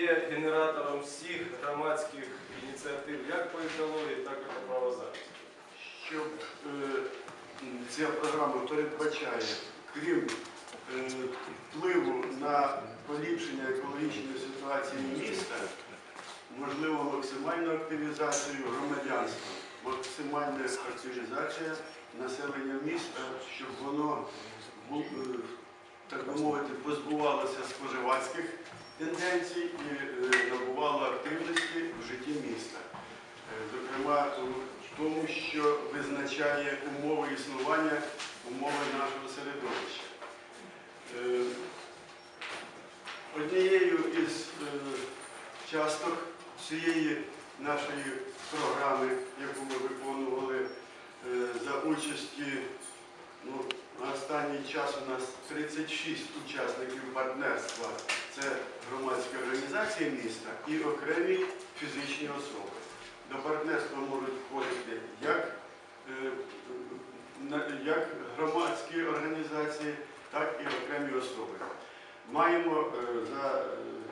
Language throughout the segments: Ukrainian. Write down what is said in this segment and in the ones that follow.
є генератором всіх громадських ініціатив, як по екології, так і по правозахисту. Щоб е, ця програма передбачає, крім е, впливу на поліпшення екологічної ситуації міста, можливо, максимальну активізацію громадянства, максимальна активізація населення міста, щоб воно е, так би мовити, позбувалося споживацьких тенденцій і е, набувало активності в житті міста. Е, Зокрема, в тому, що визначає умови існування, умови нашого середовища. Е, Однією із часток цієї нашої програми, яку ми виконували за участі, ну, на останній час у нас 36 учасників партнерства. Це громадські організації міста і окремі фізичні особи. До партнерства можуть входити як, е, як громадські організації, так і окремі особи. Маємо е, за е,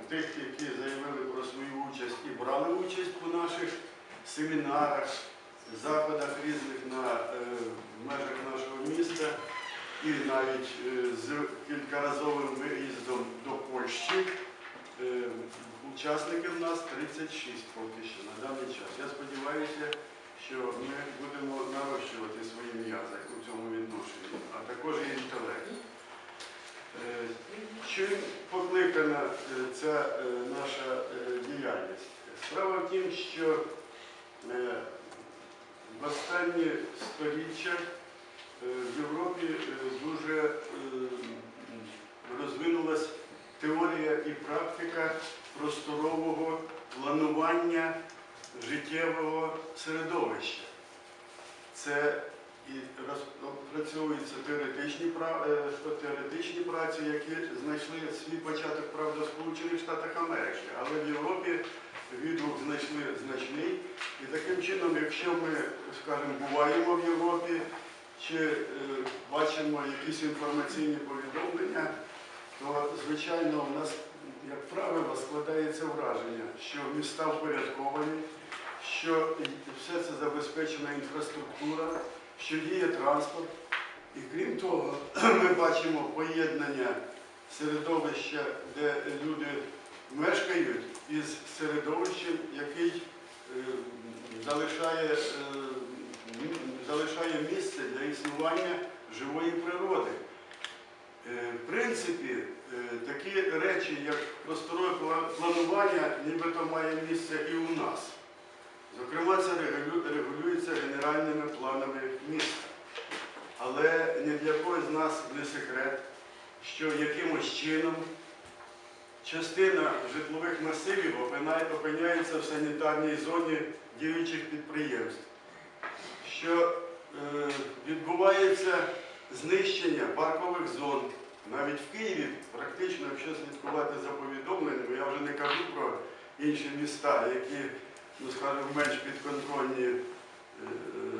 тих, які заявили про свою участь і брали участь у наших семінарах, заходах різних на в межах нашого міста і навіть е, з кількаразовим виїздом до Польщі. Е, Учасників нас 36 поки що на даний час. Я сподіваюся, що ми будемо нарощувати свої м'язи у цьому відношенні, а також і інтелект. Е, Чим покликана ця наша діяльність? Справа в тім, що в останні сторіччя е, в Європі е, дуже е, розвинулась теорія і практика просторового планування життєвого середовища. Це і розпрацьовуються теоретичні, е, теоретичні праці, які знайшли свій початок, правда, в Сполучених Штатах Америки, але в Європі відгук знайшли значний. І таким чином, якщо ми, скажімо, буваємо в Європі чи е, бачимо якісь інформаційні повідомлення, то, звичайно, у нас, як правило, складається враження, що міста впорядковані, що все це забезпечена інфраструктура, що діє транспорт. І крім того, ми бачимо поєднання середовища, де люди мешкають, із середовищем, який е, залишає, е, залишає місце для існування живої природи. Е, В принципі, е, такі речі, як просторове планування, нібито має місце і у нас. Зокрема, це регулюється генеральними планами міста. Але ні для кого з нас не секрет, що якимось чином частина житлових масивів опиняється в санітарній зоні діючих підприємств, що е, відбувається знищення паркових зон. Навіть в Києві практично, якщо слідкувати за повідомленнями, я вже не кажу про інші міста, які, ну скажімо, менш підконтрольні е,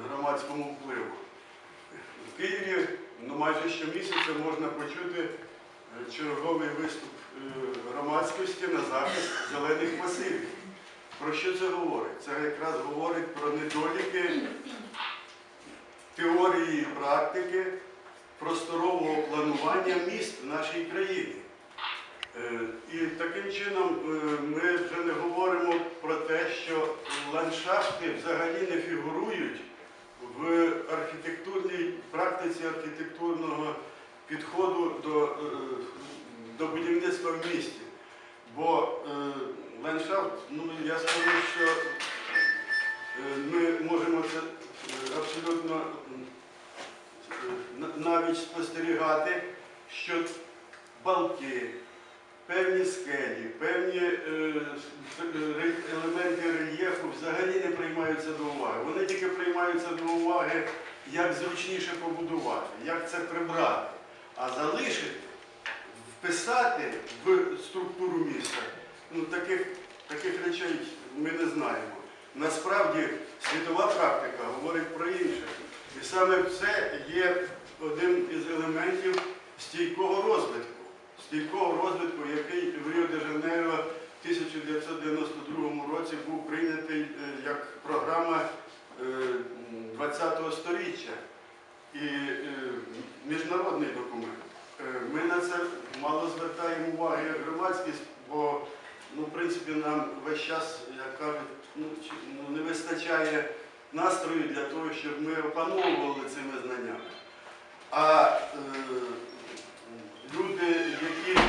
громадському впливу. В Києві ну, майже щомісяця можна почути е, черговий виступ громадськості на захист зелених масивів. Про що це говорить? Це якраз говорить про недоліки теорії і практики просторового планування міст в нашій країні. Е, І таким чином е, ми вже не говоримо про те, що ландшафти взагалі не фігурують в архітектурній практиці архітектурного підходу до, е, до будівництва в місті. Бо ландшафт, ну я скажу, що ми можемо це абсолютно м, е, на- навіть спостерігати, що балки, певні скелі, певні е, елементи рельєфу взагалі не приймаються до уваги. Вони тільки приймаються до уваги, як зручніше побудувати, як це прибрати. А залишити, вписати в структуру міста, ну таких, таких речей ми не знаємо. Насправді світова практика говорить про інше. І саме це є один із елементів стійкого розвитку. Стійкого розвитку, який в Ріо-де-Жанейро 1992 році був прийнятий е, як програма е, 20-го сторіччя і е, міжнародний документ. Е, Ми на це мало звертаємо уваги громадськість, бо ну, в принципі нам весь час, як кажуть, ну, ну, не вистачає настрою для того, щоб ми опановували цими знаннями. А е, люди, які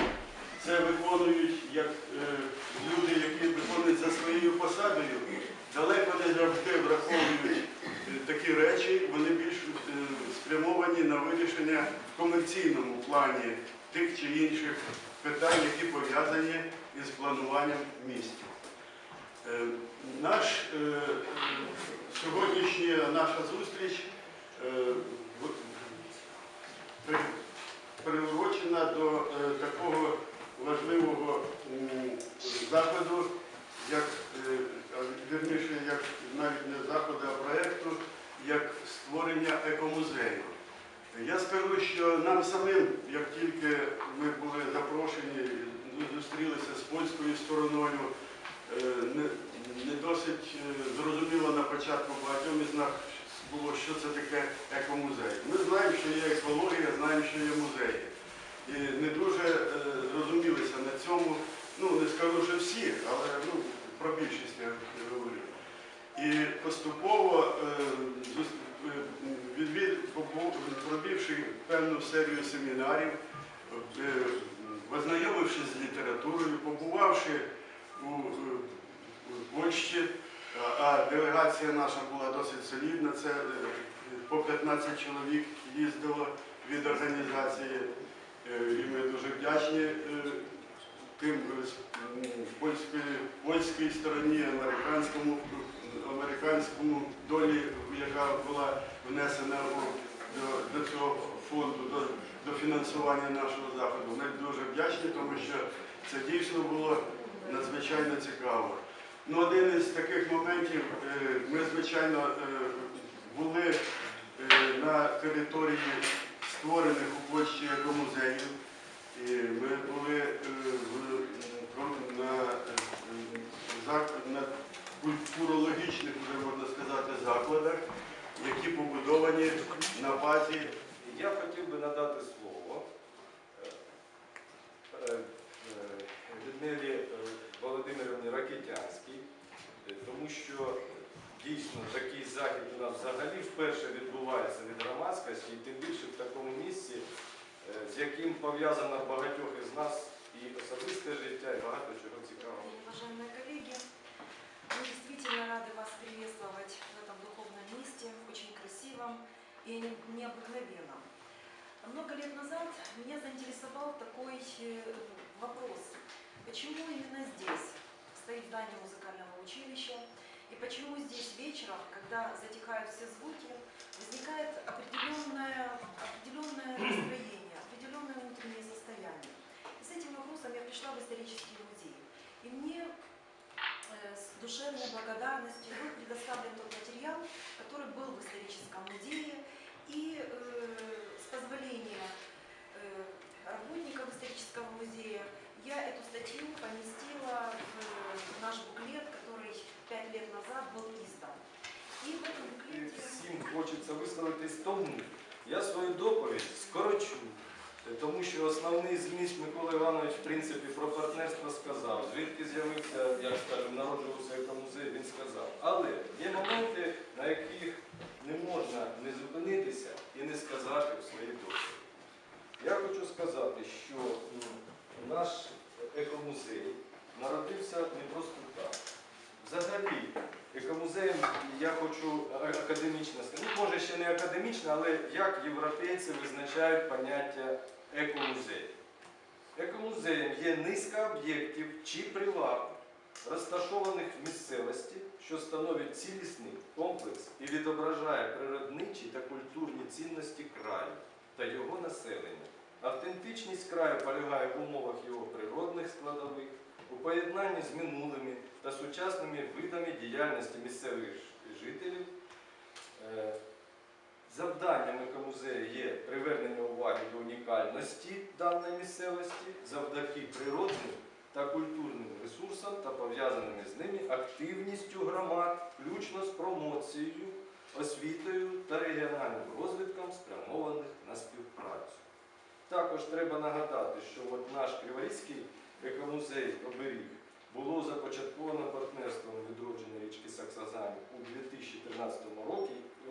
це виконують, як е, люди, які виконують за своєю посадою, далеко не завжди враховують е, такі речі, вони більш е, спрямовані на вирішення в комерційному плані тих чи інших питань, які пов'язані із плануванням. Е, Наш, е, е, сьогоднішня наша зустріч е, приурочена до е, такого важливого заходу, як е, вірніше, як навіть не заходу, а проєкту, як створення екомузею. Я скажу, що нам самим, як тільки ми були запрошені, зустрілися з польською стороною, е, не, не досить е, зрозуміло на початку багатьом із нас було, що це таке екомузей. Ми знаємо, що є екологія, знаємо, що є музеї. І не дуже е, зрозумілися на цьому, ну не скажу, що всі, але ну, про більшість я говорю. І поступово, е, е, відвід, пробівши певну серію семінарів, е, з літературою, побувавши у, е, Польщі, а- делегація наша була досить солідна, це е, по 15 чоловік їздило від організації, Е, і ми дуже вдячні е, тим польської, польській стороні, американському, американському долі, яка була внесена до, до цього фонду, до, до фінансування нашого заходу. Ми дуже вдячні, тому що це дійсно було надзвичайно цікаво. Ну, один із таких моментів, е, ми, звичайно, е, були е, на території створених у Польщі екомузеїв. І ми були на, на культурологічних, вже можна сказати, закладах, які побудовані на базі Я хотів би надати слово Людмилі е, Володимирівні Ракетянській, е, тому що дійсно такий захід у нас взагалі вперше відбувається від громадськості, і тим більше в такому місці, е, з яким пов'язано багатьох із нас і особисте життя, і багато чого цікавого. Уважаемые коллеги, мы действительно рады вас приветствовать в этом духовном месте, очень красивом и не- необыкновенном. Много лет назад меня заинтересовал такой э, вопрос, почему именно здесь Стоит здание музыкального училища, и почему здесь вечером, когда затихают все звуки, возникает определенное, определенное настроение, определенное внутреннее состояние. И с этим вопросом я пришла в исторический музей. И мне э, с душевной благодарностью был предоставлен тот материал, который был в историческом музее. И э, с позволения э, работников исторического музея Я свою доповідь скорочу, тому що основний зміст Микола Іванович, в принципі, про партнерство сказав. Звідки з'явився, як скажемо, народжувався екомузей, він сказав. Але є моменти, на яких не можна не зупинитися і не сказати в своїй доповіді. Я хочу сказати, що наш екомузей народився не просто так. Взагалі, екомузеєм я хочу академічно сказати, ну, може ще не академічно, але як європейці визначають поняття екомузей. Екомузеєм є низка об'єктів чи приват, розташованих в місцевості, що становить цілісний комплекс і відображає природничі та культурні цінності краю та його населення. Автентичність краю полягає в умовах його природних складових, у поєднанні з минулими та сучасними видами діяльності місцевих жителів. Е, Завданням екомузею є привернення уваги до унікальності даної місцевості завдяки природним та культурним ресурсам та пов'язаними з ними активністю громад, включно з промоцією, освітою та регіональним розвитком, спрямованих на співпрацю. Також треба нагадати, що от наш Криворізький екомузей оберіг було започатковано партнерством відродження річки Саксазань у 2013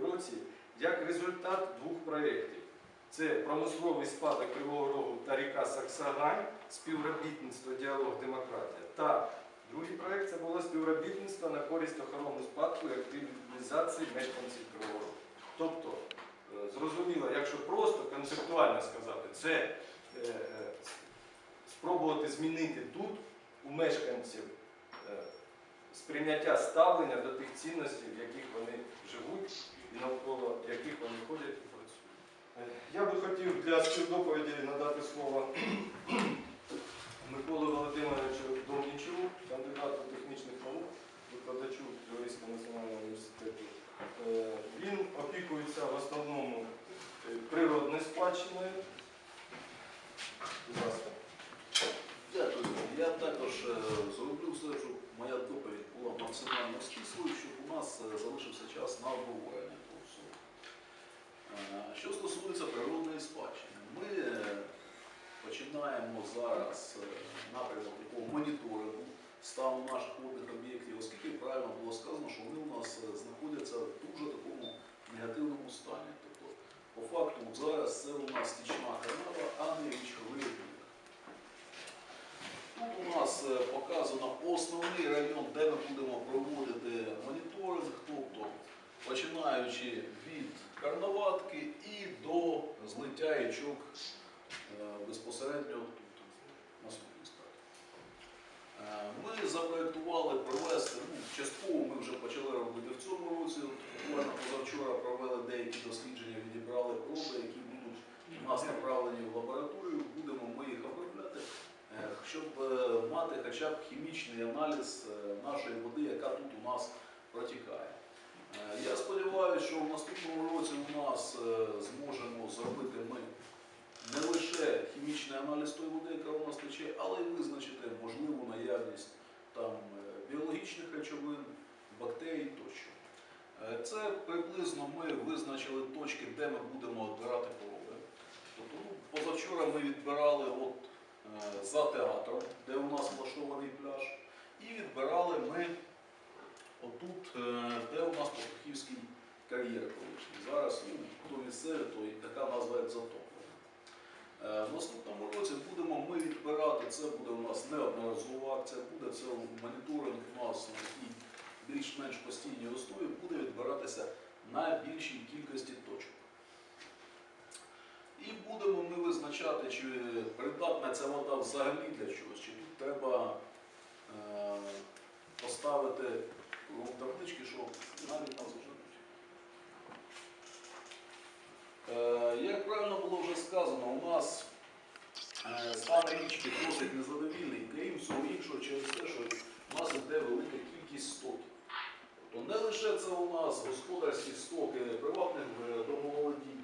році- як результат двох проєктів. Це промисловий спадок Кривого Рогу та ріка Саксагань, співробітництво, діалог, демократія. Та другий проєкт це було співробітництво на користь охорони спадку і активізації мешканців Кривого Рогу. Тобто, е, зрозуміло, якщо просто концептуально сказати, це е, е, спробувати змінити тут у мешканців е, сприйняття ставлення до тих цінностей, в яких вони живуть і навколо яких вони ходять і працюють. Е, Я би хотів для співдоповіді надати слово Миколі Володимировичу Домнічу, кандидату технічних наук, викладачу Криворізького національного університету. Е, Він опікується в основному природною спадщиною. Будь ласка. Дякую. Я також е, зроблю все, щоб моя була максимально стислою, щоб у нас е, залишився час на обговорення того всього. Е, Що стосується природної спадщини, ми е, починаємо зараз напрямок такого моніторингу стану наших водних об'єктів, оскільки правильно було сказано, що вони у нас знаходяться в дуже такому негативному стані. Тобто, по факту, зараз це у нас стічна канава, а не річковий рік. Тут у нас е, показано основний район, де ми будемо проводити моніторинг, тобто починаючи від Карнаватки і до злиття річок е, безпосередньо наступний стадій. Е, Ми запроектували провести, ну, частково ми вже почали робити в цьому році. Буквально позавчора провели деякі дослідження, відібрали проби, які будуть у нас направлені в лабораторію. Будемо ми їх обробляти, е, щоб е, мати хоча б хімічний аналіз е, нашої води, яка тут у нас протікає. Е, Я сподіваюся, що в наступному році у нас зможемо зробити ми не лише хімічний аналіз тої води, яка у нас тече, але й визначити можливу наявність там біологічних речовин, бактерій тощо. Це приблизно ми визначили точки, де ми будемо відбирати проби. Тобто, ну, позавчора ми відбирали от, за театром, де у нас влаштований пляж, і відбирали ми отут, е, де у нас Петухівський кар'єр колишній. Зараз хто місцевий, то така назва як затоплена. Е, В наступному році будемо ми відбирати, це буде у нас неодноразова акція, буде це моніторинг у нас на більш-менш постійній основі, буде відбиратися на більшій кількості точок. Будемо ми визначати, чи придатна ця вода взагалі для чогось, чи тут треба е, поставити ну, таблички, що навіть нас вже Е, Як правильно було вже сказано, у нас е, стан річки досить незадовільний, крім всього іншого, через те, що у нас йде велика кількість стоків. Тобто не лише це у нас господарські стоки приватних е, домоволодінь,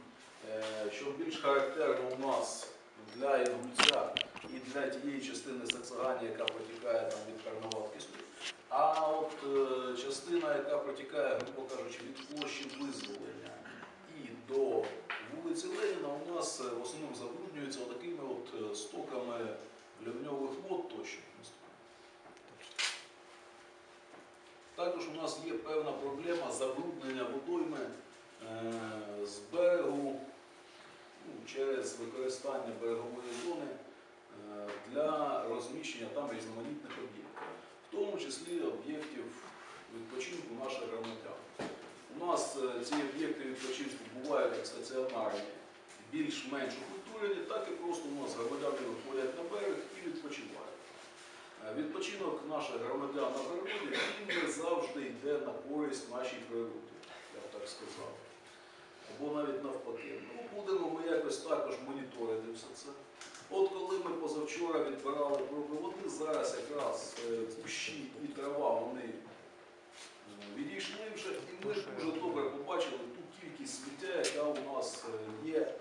що більш характерно у нас для Інгульця і для тієї частини Саксагані, яка протікає там від сюди. А от е, частина, яка протікає, грубо кажучи, від площі визволення і до вулиці Леніна, у нас е, в основному забруднюється такими от е, стоками ливньових вод тощо. Також у нас є певна проблема забруднення водойми е, з берегу через використання берегової зони е, для розміщення там різноманітних об'єктів, в тому числі об'єктів відпочинку наших громадян. У нас е, ці об'єкти відпочинку бувають як стаціонарні, більш-менш окультурені, так і просто у нас громадяни виходять на берег і відпочивають. Е, Відпочинок наших громадян на природі він не завжди йде на користь нашій природі, я б так сказав або навіть навпаки. Ну, Будемо ми якось також моніторити все це. От коли ми позавчора відбирали води, зараз якраз е, кущі і трава вони е, відійшли вже, і ми ж дуже добре побачили ту кількість сміття, яка у нас е, є